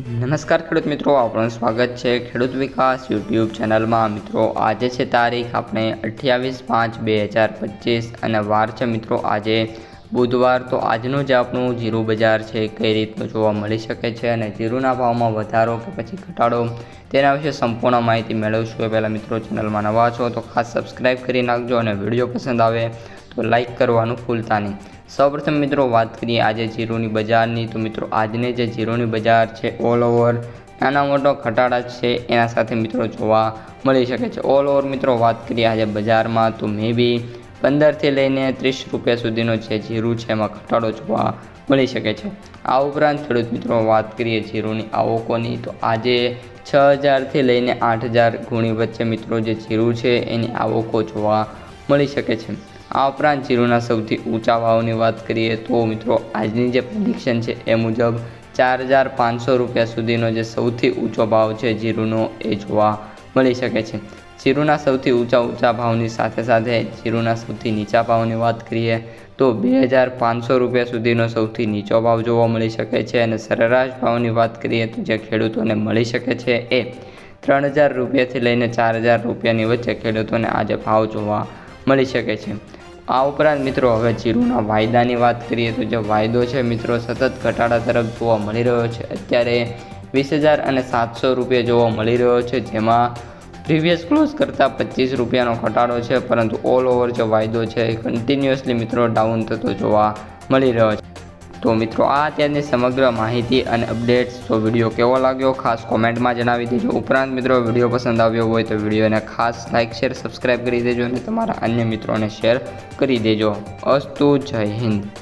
નમસ્કાર ખેડૂત મિત્રો આપણું સ્વાગત છે ખેડૂત વિકાસ યુટ્યુબ ચેનલમાં. મિત્રો, આજે છે તારીખ આપણે અઠ્યાવીસ પાંચ બે હજાર પચીસ અને વાર છે મિત્રો, આજે બુધવાર તો આજનું જે આપણું જીરું બજાર છે, કઈ રીતનું જોવા મળી શકે છે અને જીરુના ભાવમાં વધારો કે પછી ઘટાડો તેના વિશે સંપૂર્ણ માહિતી મેળવશું. એ પહેલાં મિત્રો ચેનલમાં નવા છો તો ખાસ સબસ્ક્રાઈબ કરી નાખજો અને વીડિયો પસંદ આવે તો લાઈક કરવાનું ભૂલતા નહીં. સૌપ્રથમ મિત્રો વાત કરીએ આજે જીરોની બજારની. તો મિત્રો આજની જે જીરોની બજાર છે ઓલ ઓવર નાના મોટો ઘટાડા છે, એના સાથે મિત્રો જોવા મળી શકે છે. ઓલ ઓવર મિત્રો વાત કરીએ આજે બજારમાં. તો મે બી પંદરથી લઈને ત્રીસ રૂપિયા સુધીનો જે જીરું છે એમાં ઘટાડો જોવા મળી શકે છે. આ ઉપરાંત ખેડૂત મિત્રો વાત કરીએ જીરુની આવકોની, તો આજે છ હજારથી લઈને આઠ હજાર ગુણી વચ્ચે મિત્રો જે જીરું છે એની આવકો જોવા મળી શકે છે. આ ઉપરાંત જીરુના સૌથી ઊંચા ભાવની વાત કરીએ તો મિત્રો આજની જે પ્રિડિક્શન છે એ મુજબ ચાર હજાર પાંચસો રૂપિયા સુધીનો જે સૌથી ઊંચો ભાવ છે જીરુનો એ જોવા મળી શકે છે. જીરુના સૌથી ઊંચા ઊંચા ભાવની સાથે સાથે જીરુના સૌથી નીચા ભાવની વાત કરીએ તો બે હજાર પાંચસો રૂપિયા સુધીનો સૌથી નીચો ભાવ જોવા મળી શકે છે અને સરેરાશ ભાવની વાત કરીએ તો જે ખેડૂતોને મળી શકે છે એ ત્રણ હજાર રૂપિયાથી લઈને ચાર હજાર રૂપિયાની વચ્ચે ખેડૂતોને આજે ભાવ જોવા મળી શકે છે. આ ઉપરાંત મિત્રો હવે જીરુના વાયદાની વાત કરીએ તો જે વાયદો છે મિત્રો સતત ઘટાડા તરફ જોવા મળી રહ્યો છે. અત્યારે વીસ હજાર અને સાતસો રૂપિયા જોવા મળી રહ્યો છે, જેમાં પ્રીવિયસ ક્લોઝ કરતાં પચીસ રૂપિયાનો ઘટાડો છે, પરંતુ ઓલ ઓવર જે વાયદો છે એ કન્ટિન્યુઅસલી મિત્રો ડાઉન થતો જોવા મળી રહ્યો છે. તો મિત્રો, આ અત્યારની સમગ્ર માહિતી અને અપડેટ્સ તો વીડિયો કેવો લાગ્યો? ખાસ કોમેન્ટમાં જણાવી દેજો. ઉપરાંત મિત્રો વીડિયો પસંદ આવ્યો હોય તો વિડીયોને ખાસ લાઇક શેર સબસ્ક્રાઈબ કરી દેજો અને તમારા અન્ય મિત્રોને શેર કરી દેજો. અસ્તુ જય હિન્દ.